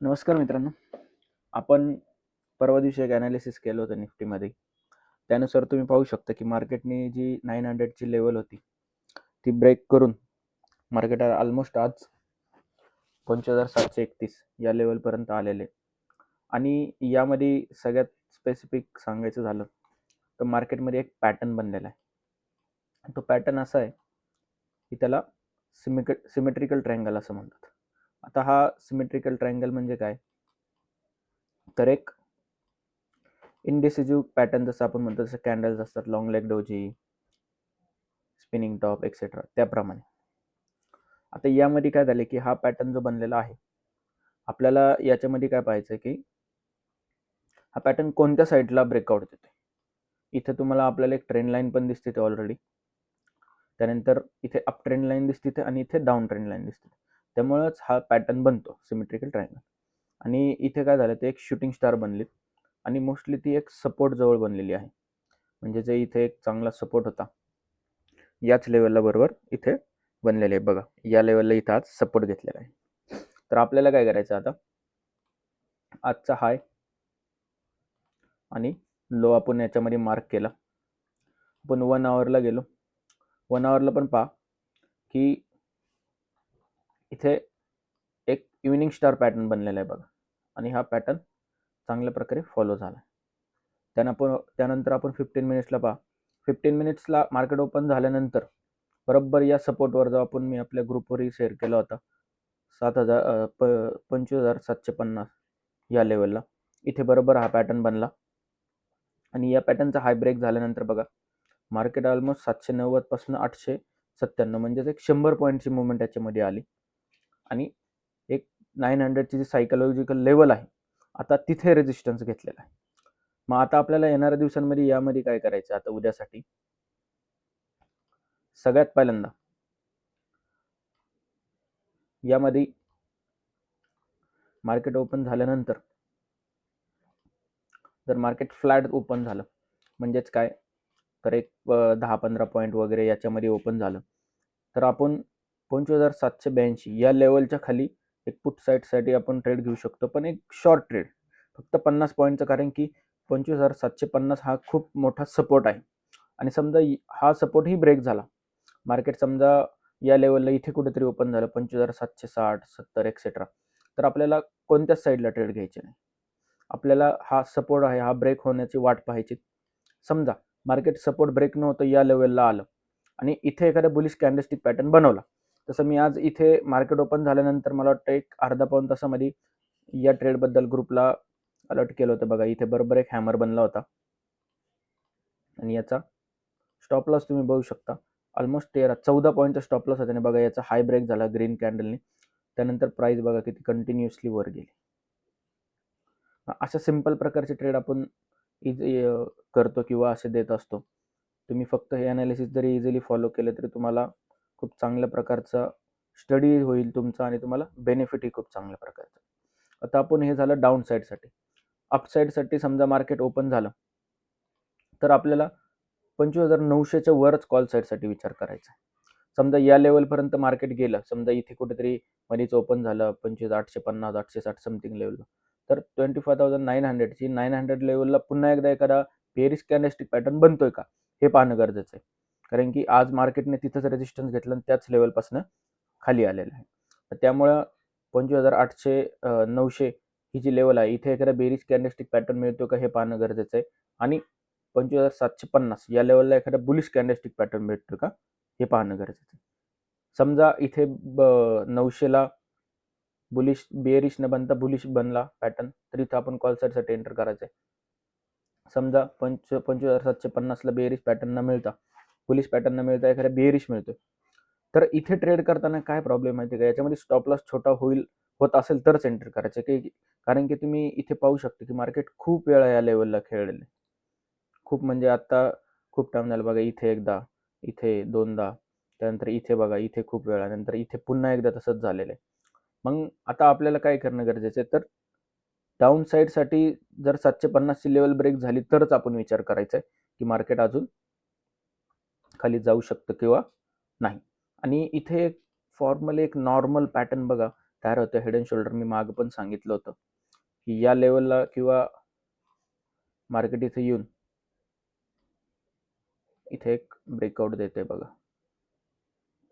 नमस्कार मित्रांनो. आपण परवा दिवशी एक ॲनालिसिस केलं होतं निफ्टीमध्ये. त्यानुसार तुम्ही पाहू शकता की मार्केटने जी नाईन हंड्रेडची लेवल होती ती ब्रेक करून मार्केट ऑलमोस्ट आज पंचवीस हजार सातशे एकतीस या लेवलपर्यंत आलेले. आणि यामध्ये सगळ्यात स्पेसिफिक सांगायचं झालं तर मार्केटमध्ये एक पॅटर्न बनलेला आहे. तो पॅटर्न असा आहे की त्याला सिमेक सिमेट्रिकल ट्रँगल असं म्हणतात. आता हा सिमेट्रिकल ट्रायंगल म्हणजे काय? तर एक इनडिसिजिव्ह पॅटर्न जसं आपण म्हणतो जसं कॅन्डल्स असतात long leg doji spinning top etcetera त्याप्रमाणे. आता यामध्ये काय झाले की हा पॅटर्न जो बनलेला आहे आपल्याला याच्यामध्ये काय पाहायचं की हा पॅटर्न कोणत्या साईडला ब्रेकआउट देते इथे तुम्हाला आपल्याला एक ट्रेंड लाईन पण दिसते ऑलरेडी त्यानंतर इथे अप ट्रेंड लाईन दिसते आणि इथे डाऊन ट्रेंड लाईन दिसते. त्यामुळंच हा पॅटर्न बनतो सिमेट्रिकल ट्रायंगल. आणि इथे काय झालं ते एक शूटिंग स्टार बनलीत आणि मोस्टली ती एक सपोर्ट जवळ बनलेली आहे. म्हणजे जे इथे एक चांगला सपोर्ट होता याच लेवलला बरोबर इथे बनलेले आहे. बघा या लेवलला इथं आज सपोर्ट घेतलेला आहे. तर आपल्याला काय करायचं आता? आजचा हाय आणि लो आपण याच्यामध्ये मार्क केला. आपण वन आवरला गेलो. वन आवरला पण पहा की इथे एक इव्हिनिंग स्टार पॅटर्न बनलेला आहे बघा. आणि हा पॅटर्न चांगल्या प्रकारे फॉलो झाला. त्यानं आपण त्यानंतर आपण फिफ्टीन मिनिट्सला पहा. फिफ्टीन मिनिट्सला मार्केट ओपन झाल्यानंतर बरोबर या सपोर्टवर जो आपण मी आपल्या ग्रुपवरही शेअर केला होता. सात हजार प पंचवीस हजार सातशे पन्नास या लेवलला इथे बरोबर हा पॅटर्न बनला. आणि या पॅटर्नचा हाय ब्रेक झाल्यानंतर बघा मार्केट ऑलमोस्ट सातशे नव्वदपासून आठशे सत्त्याण्णव म्हणजेच एक शंभर पॉईंटची मुवमेंट याच्यामध्ये आली. आणि एक नाईन हंड्रेडची जी सायकोलॉजिकल लेवल आहे आता तिथे रेजिस्टन्स घेतलेला आहे. मग आता आपल्याला येणाऱ्या दिवसांमध्ये यामध्ये काय करायचं आता उद्यासाठी? सगळ्यात पहिल्यांदा यामध्ये मार्केट ओपन झाल्यानंतर जर मार्केट फ्लॅट ओपन झालं म्हणजेच काय? तर एक दहा पंधरा पॉईंट वगैरे याच्यामध्ये ओपन झालं. तर आपण पंचवीस हजार सातशे ब्याऐंशी या लेवलच्या खाली एक पुट साईडसाठी आपण ट्रेड घेऊ शकतो. पण एक शॉर्ट ट्रेड फक्त पन्नास पॉईंटचं कारण की पंचवीस हजार सातशे पन्नास हा खूप मोठा सपोर्ट आहे. आणि समजा हा सपोर्टही ब्रेक झाला. मार्केट समजा या लेवलला इथे कुठेतरी ओपन झालं पंचवीस हजार सातशे साठ सत्तर एक्सेट्रा तर आपल्याला कोणत्याच साईडला ट्रेड घ्यायचे नाही. आपल्याला हा सपोर्ट आहे हा ब्रेक होण्याची वाट पाहायची. समजा मार्केट सपोर्ट ब्रेक नव्हतं या लेवलला आलं. आणि इथे एखादा बुलिश कॅन्डलस्टिक पॅटर्न बनवला. तसं मी आज इथे मार्केट ओपन झाल्यानंतर मला वाटतं एक अर्धा पाऊन तासामध्ये या ट्रेडबद्दल ग्रुपला अलर्ट केलं होतं. बघा इथे बरोबर एक हॅमर बनला होता. आणि याचा स्टॉप लॉस तुम्ही बघू शकता. ऑलमोस्ट तेरा चौदा पॉईंटचा स्टॉप लॉस होता. आणि बघा याचा हाय ब्रेक झाला ग्रीन कॅन्डलने त्यानंतर प्राईस बघा किती कंटिन्युअसली वर गेली. अशा सिंपल प्रकारचे ट्रेड आपण इझी करतो किंवा असे देत असतो. तुम्ही फक्त हे अनालिसिस जरी इझिली फॉलो केलं तरी तुम्हाला खूप चांगल्या प्रकारचा स्टडी होईल तुमचा आणि तुम्हाला बेनिफिटही खूप चांगल्या प्रकारचं. आता आपण हे झालं डाऊन साईडसाठी अपसाईडसाठी समजा मार्केट ओपन झालं तर आपल्याला पंचवीस हजार नऊशेच्या वरच कॉल साईडसाठी विचार करायचा आहे. समजा या लेवलपर्यंत मार्केट गेलं समजा इथे कुठेतरी मध्येच ओपन झालं पंचवीस आठशे पन्नास आठशे साठ समथिंग लेवलला तर ट्वेंटी फाय थाउजंड नाईन हंड्रेडची नाईन हंड्रेड लेवलला पुन्हा एकदा एखादा पेरिस कॅन्डस्टिक पॅटर्न बनतोय का? हे पाहणं गरजेचं आहे. कारण की आज मार्केटने तिथंच रेजिस्टन्स घेतलं आणि त्याच लेवलपासून खाली आलेलं आहे. तर त्यामुळं पंचवीस हजार आठशे नऊशे ही जी लेवल आहे इथे एखादा बेरीज कॅन्डस्टिक पॅटर्न मिळतो का हे पाहणं गरजेचं आहे. आणि पंचवीस हजार सातशे पन्नास या लेवलला एखादा बुलिश कॅन्डस्टिक पॅटर्न मिळतो का हे पाहणं गरजेचं आहे. समजा इथे ब नऊशेला बुलिश बेरिश न बनता बुलिश बनला पॅटर्न तर इथं आपण कॉल साईडसाठी एंटर करायचं आहे समजा पंच पंचवीस हजार सातशे पन्नासला बेरिश पॅटर्न न मिळता पुलिस पॅटर्न मिळतं एखाद्या बेरिश मिळतो तर इथे ट्रेड करताना काय प्रॉब्लेम माहिती का? याच्यामध्ये स्टॉप लॉस छोटा होईल होत असेल तरच एंटर करायचं. की कारण की तुम्ही इथे पाहू शकता की मार्केट खूप वेळा या लेवलला खेळले खूप म्हणजे आता खूप टाइम झाला बघा इथे एकदा इथे दोनदा त्यानंतर इथे बघा इथे खूप वेळा नंतर इथे पुन्हा एकदा तसंच झालेलं आहे. मग आता आपल्याला काय करणं गरजेचं आहे? तर डाऊन साईडसाठी जर सातशे पन्नासची लेवल ब्रेक झाली तरच आपण विचार करायचा आहे की मार्केट अजून खाली जाऊ शकतं किंवा नाही. आणि इथे एक फॉर्मली एक नॉर्मल पॅटर्न बघा. तयार होतं हेड अँड शोल्डर मी मागं पण सांगितलं होतं. की या लेवलला किंवा मार्केट इथे येऊन इथे एक ब्रेकआउट देते बघा.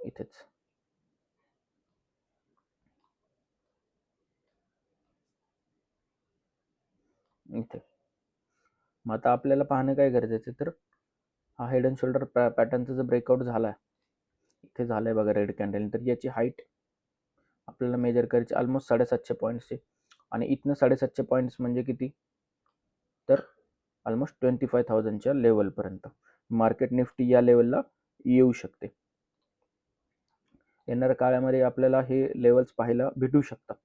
इथेच. इथे. मग आता आपल्याला पाहणं काय गरजेचं आहे तर हा हेड अँड शोल्डर पॅ पॅटर्नचा जर ब्रेकआउट झाला आहे इथे आहे बघा रेड कॅन्डल तर याची हाईट आपल्याला मेजर करायची ऑलमोस्ट साडेसातशे पॉईंट्सची आणि इथनं साडेसातशे पॉईंट्स म्हणजे किती? तर ऑलमोस्ट ट्वेंटी फाय थाउजंडच्या लेवलपर्यंत मार्केट निफ्टी या लेवलला येऊ शकते. येणाऱ्या काळामध्ये आपल्याला हे लेवल्स पाहायला भेटू शकतात.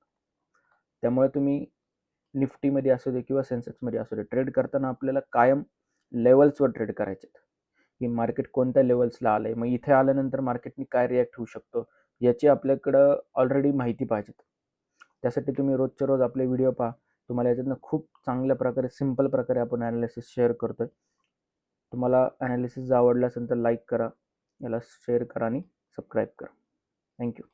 त्यामुळे तुम्ही निफ्टीमध्ये असू दे किंवा सेन्सेक्समध्ये असू दे ट्रेड करताना आपल्याला कायम लेवल्सवर ट्रेड करायचे की मार्केट कोणत्या लेवल्सला आलं आहे मग इथे आल्यानंतर मार्केटनी काय रिॲक्ट होऊ शकतो? याची आपल्याकडं ऑलरेडी माहिती पाहिजेत. त्यासाठी तुम्ही रोजच्या रोज आपले व्हिडिओ पहा. तुम्हाला याच्यातनं खूप चांगल्या प्रकारे सिंपल प्रकारे आपण ॲनालिसिस शेअर करतो आहे तुम्हाला ॲनालिसिस जर आवडलं असेल तर लाईक करा. याला शेअर करा आणि सबस्क्राईब करा. थँक्यू